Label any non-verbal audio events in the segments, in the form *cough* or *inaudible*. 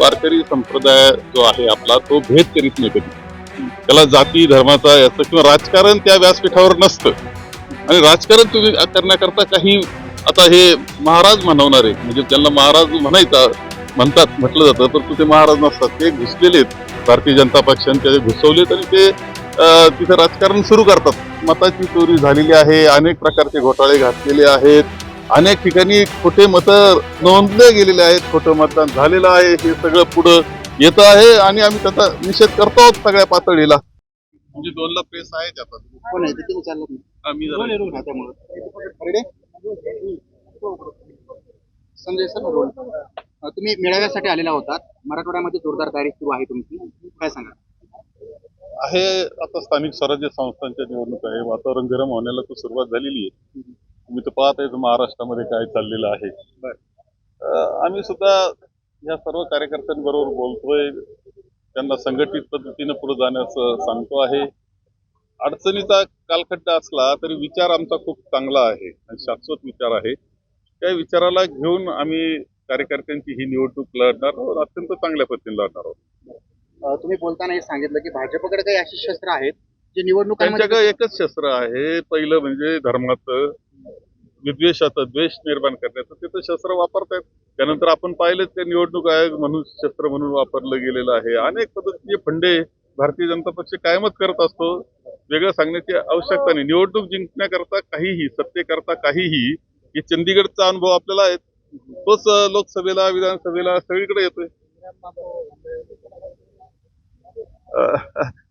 वारकरी संप्रदाय जो आहे आपला तो भेद करीत नाही कधी. त्याला जाती धर्माचा याचं किंवा राजकारण त्या व्यासपीठावर नसतं. आणि राजकारण तुम्ही करण्याकरता काही आता हे महाराज म्हणवणारे म्हणजे त्यांना महाराज म्हणायचा म्हणतात म्हटलं जातं तर तिथे महाराज नसतात. ते घुसलेले आहेत. भारतीय जनता पक्षाने ते घुसवलेत आणि ते तिथे तिथं राजकारण सुरू करतात. मताची चोरी झालेली आहे अनेक प्रकारचे घोटाळे घातलेले आहेत. अनेक ठिकाणी खोटे मत नोंदले गेलेले आहेत खोटं मतदान झालेलं आहे हे सगळं पुढं येत आहे आणि आम्ही त्याचा निषेध करतो आहोत सगळ्या पातळीला. म्हणजे दोनला प्रेस आहे? संजय सर तुम्ही मेळाव्यासाठी आलेला होतात. मराठवाड्यामध्ये जोरदार तयारी सुरू आहे तुमची. काय सांगा आहे आता स्थानिक स्वराज्य संस्थांच्या निवडणूक आहे. वातावरण गरम होण्याला तर सुरुवात झालेली आहे. तुम्ही तर पाहत आहे महाराष्ट्रामध्ये काय चाललेलं आहे. आम्ही सुद्धा या सर्व कार्यकर्त्यांबरोबर बोलतोय. त्यांना संघटित पद्धतीनं पुढे जाण्याचं सांगतो आहे. अडचणीचा कालखड्डा असला तरी विचार आमचा खूप चांगला आहे आणि शाश्वत विचार आहे. त्या विचाराला घेऊन आम्ही कार्यकर्त्यांची ही निवडणूक लढणार आहोत. अत्यंत चांगल्या पद्धतीने लढणार आहोत. तुम्ही बोलताना हे सांगितलं की भाजपकडे काही अशी शस्त्र आहेत जे त्यांच्याकडे एकच शस्त्र आहे. पहिलं म्हणजे धर्माचं विद्वेषाचा द्वेष निर्माण करण्याचं ते तर शस्त्र वापरतायत. त्यानंतर आपण पाहिलं ते निवडणूक आयोग म्हणून शस्त्र म्हणून वापरलं गेलेलं आहे. अनेक पद्धतीचे फंडे भारतीय जनता पक्ष कायमच करत असतो. वेगळं सांगण्याची आवश्यकता नाही. निवडणूक जिंकण्याकरता काहीही सत्तेकरता काहीही हे चंदीगडचा अनुभव आपल्याला आहे. तोच लोकसभेला विधानसभेला सगळीकडे येतोय.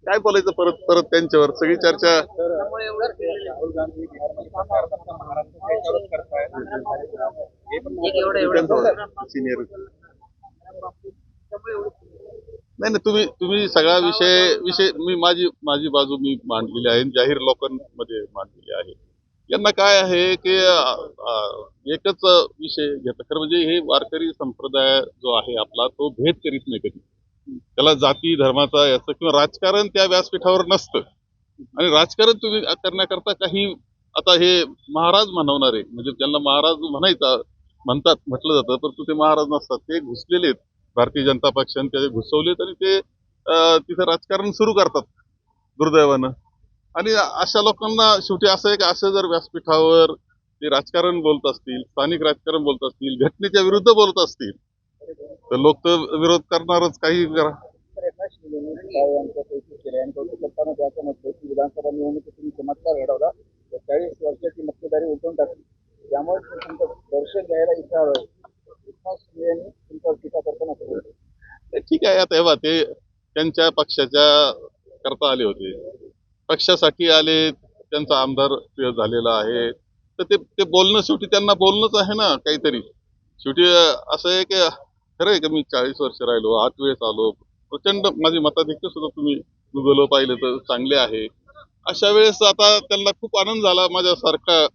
काय बोलायचं परत परत त्यांच्यावर? सगळी चर्चा सिनियर नाही नाही तुम्ही तुम्ही सगळा विषय विषय मी माझी माझी बाजू मी मांडलेली आहे जाहीर लोकांमध्ये मांडलेली आहे. यांना काय आहे की एकच विषय घेतात खरं म्हणजे हे वारकरी संप्रदाय जो आहे आपला तो भेद करीत नाही कधी. त्याला जाती धर्माचा याचं किंवा राजकारण त्या व्यासपीठावर नसतं. आणि राजकारण तुम्ही करण्याकरता काही आता हे महाराज म्हणवणारे म्हणजे त्यांना महाराज म्हणायचा म्हणतात म्हटलं जातं परंतु ते महाराज नसतात. ते घुसलेले भारतीय जनता पक्षाने ते घुसवलेत आणि ते तिथं राजकारण सुरू करतात दुर्दैवानं. आणि अशा लोकांना शेवटी असं आहे की असं जर व्यासपीठावर ते राजकारण बोलत असतील स्थानिक राजकारण बोलत असतील घटनेच्या विरुद्ध बोलत असतील तर लोक तर विरोध करणारच काही करा. विधानसभा निवडणुकीत तुम्ही चमत्कार घडवला. चाळीस वर्षाची मक्तेदारी उलटून टाकली. त्यामुळे तुमचं दर्शन घ्यायला इच्छा हवं तुमच्यावर टीका करताना ठीक आहे आता ते त्यांच्या पक्षाच्या करता आले होते. पक्षासाठी आले त्यांचा आमदार ते झालेला आहे. तर ते ते बोलणं शेवटी त्यांना बोलणंच आहे ना काहीतरी. शेवटी असं आहे की खरं आहे का मी चाळीस वर्ष राहिलो आठ वेळेस आलो. प्रचंड माझी मताधिक्य सुद्धा तुम्ही गुगलवर पाहिलं तर चांगले आहे. अशा वेळेस आता त्यांना खूप आनंद झाला. माझ्यासारखा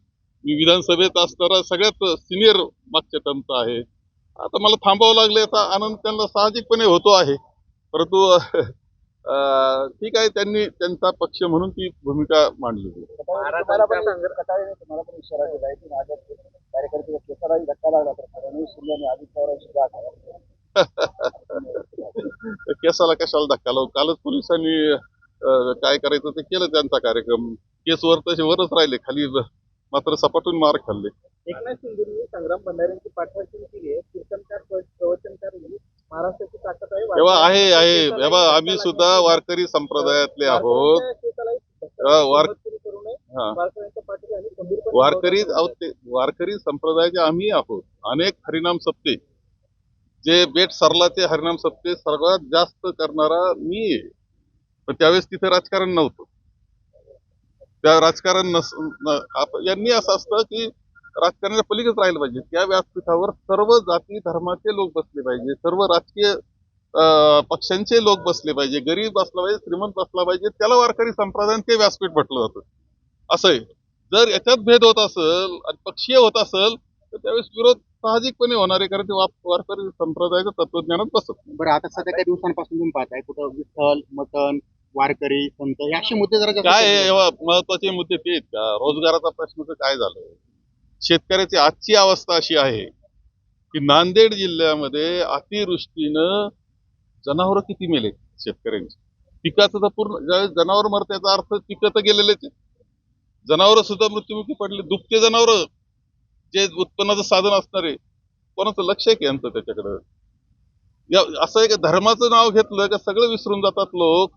मी विधानसभेत असणारा सगळ्यात सिनियर मागच्या टर्मचा आहे. आता मला थांबावं लागले याचा आनंद त्यांना साहजिकपणे होतो आहे. परंतु ठीक आहे त्यांनी त्यांचा पक्ष म्हणून ती भूमिका मांडली. *laughs* केसाला कशाला धक्का लावू? कालच पोलिसांनी काय करायचं ते केलं त्यांचा कार्यक्रम. केस वर तसे वरच राहिले खाली मात्र सपाटून मार खाल्ले. एकनाथ शिंदेनी संग्राम भंडाऱ्यांची पाठराखण केली आहे. कीर्तनकार प्रवचनकार महाराष्ट्राची ताकद आहे तेव्हा आहे आहे. तेव्हा आम्ही सुद्धा वारकरी संप्रदायातले आहोत. वार वारकरी आहोत ते. वारकरी संप्रदायाचे आम्ही आहोत. अनेक हरिनाम सप्ते. जे बेट सरलाचे हरिनाम सप्ते सर्वात जास्त करणारा मी आहे. पण त्यावेळेस तिथे राजकारण नव्हतं. त्या राजकारण नस यांनी असं असतं की राजकारणाच्या पलीकडे राहिलं पाहिजे. त्या व्यासपीठावर सर्व जाती धर्माचे लोक बसले पाहिजे. सर्व राजकीय पक्षांचे लोक बसले पाहिजे. गरीब बसला पाहिजे श्रीमंत बसला पाहिजे त्याला वारकरी संप्रदाय ते व्यासपीठ म्हटलं जातं. असं आहे. जर याच्यात भेद होत असेल आणि पक्षीय होत असेल तर त्यावेळेस विरोध साहजिकपणे होणार आहे कारण ते वारकरी संप्रदायाचं तत्वज्ञानात बसत बरं आता सध्या काही दिवसांपासून तुम्ही पाहताय कुठं विठ्ठल मटण वारकरी संत हे असे मुद्दे जरा जास्त काय आहे, एव्हा महत्त्वाचे मुद्दे ते आहेत का? रोजगाराचा प्रश्न तर काय झालं? शेतकऱ्याची आजची अवस्था अशी आहे की नांदेड जिल्ह्यामध्ये अतिवृष्टीनं जनावरं किती मेले शेतकऱ्यांची? पिकाचं तर पूर्ण ज्यावेळेस जनावर मरत त्याचा अर्थ पिकं तर गेलेलेच आहेत. जनावरं सुद्धा मृत्युमुखी पडले. दुभते जनावरं जे उत्पन्नाचं साधन असणार कोणाचं लक्ष आहे की यांचं त्याच्याकडं? या असं आहे का धर्माचं नाव घेतलं का सगळं विसरून जातात लोक?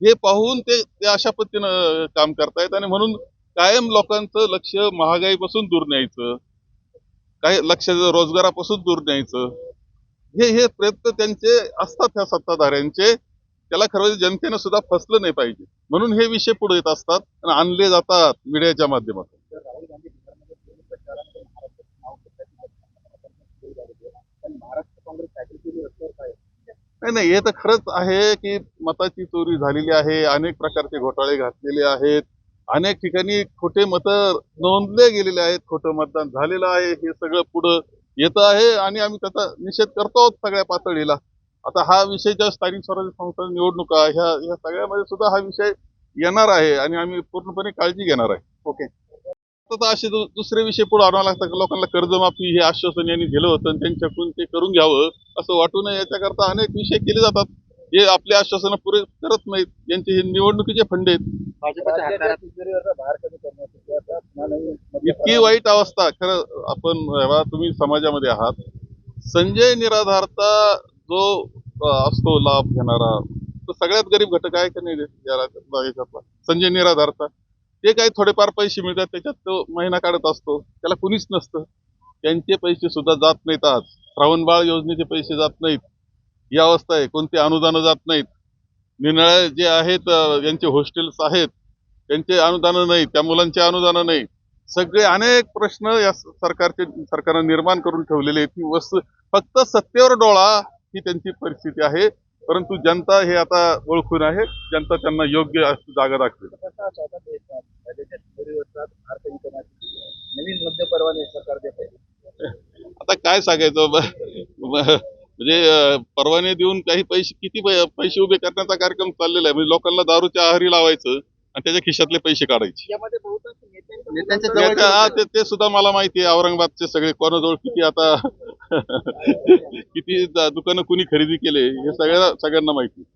हे पाहून ते ते अशा पद्धतीनं काम करतायत आणि म्हणून कायम लोकांचं लक्ष महागाईपासून दूर न्यायचं. काही लक्ष रोजगारापासून दूर न्यायचं. हे हे प्रयत्न त्यांचे असतात ह्या सत्ताधाऱ्यांचे. त्याला खरं म्हणजे जनतेनं सुद्धा फसलं नाही पाहिजे. म्हणून हे विषय पुढे येत असतात आणि आणले जातात मीडियाच्या माध्यमातून. नाही नाही हे तर खरंच आहे की मताची चोरी झालेली आहे अनेक प्रकारचे घोटाळे घातलेले आहेत अनेक ठिकाणी खोटे मत नोंदले गेलेले आहेत खोटं मतदान झालेलं आहे हे सगळं पुढं येत आहे आणि आम्ही त्याचा निषेध करतो आहोत सगळ्या पातळीला. आता हा विषय ज्या स्थानिक स्वराज्य संस्था निवडणुका ह्या ह्या सगळ्यामध्ये सुद्धा हा विषय येणार आहे आणि आम्ही पूर्णपणे काळजी घेणार आहे. ओके. आता असे दुसरे विषय पुढे आणावं लागतं का लोकांना कर्जमाफी हे आश्वासन यांनी दिलं होतं आणि त्यांच्याकडून ते करून घ्यावं असं वाटू नये याच्याकरता अनेक विषय केले जातात. हे आपले आश्वासनं पुरे करत नाहीत. यांचे हे निवडणुकीचे फंड आहेत. इतकी वाईट अवस्था. खरं आपण तुम्ही समाजामध्ये आहात. संजय निराधारचा जो असतो लाभ घेणारा तो सगळ्यात गरीब घटक आहे का नाही याच्यातला. संजय निराधारचा ते काही थोडेफार पैसे मिळतात त्याच्यात तो महिना काढत असतो. त्याला कुणीच नसतं. त्यांचे पैसे सुद्धा जात नाहीत आज. श्रावणबाळ योजनेचे पैसे जात नाहीत. ही अवस्था आहे. कोणते अनुदानं जात नाहीत. निराळे जे आहेत अ, ज्यांचे हॉस्टेल्स आहेत त्यांचे अनुदानं नाही त्या मुलांचे अनुदानं नाही. सगळे अनेक प्रश्न या सरकारचे सरकारनं निर्माण करून ठेवलेले आहेत. ही वस्तू फक्त सत्तेवर डोळा ही त्यांची परिस्थिती आहे. परंतु जनता हे आता ओळखून आहे. जनता त्यांना योग्य जागा दाखवेल. आता काय सांगायचं? म्हणजे परवाने देऊन काही पैसे किती पैसे उभे करण्याचा कार्यक्रम चाललेला आहे. म्हणजे लोकांना दारूच्या आहारी लावायचं आणि त्याच्या खिशातले पैसे काढायचे. ते का- हा, ते ते सुद्धा मला माहिती आहे. औरंगाबादचे सगळे कोणाजवळ किती आता *laughs* किती दुकानं कुणी खरेदी केले हे सगळ्या सगळ्यांना माहिती आहे.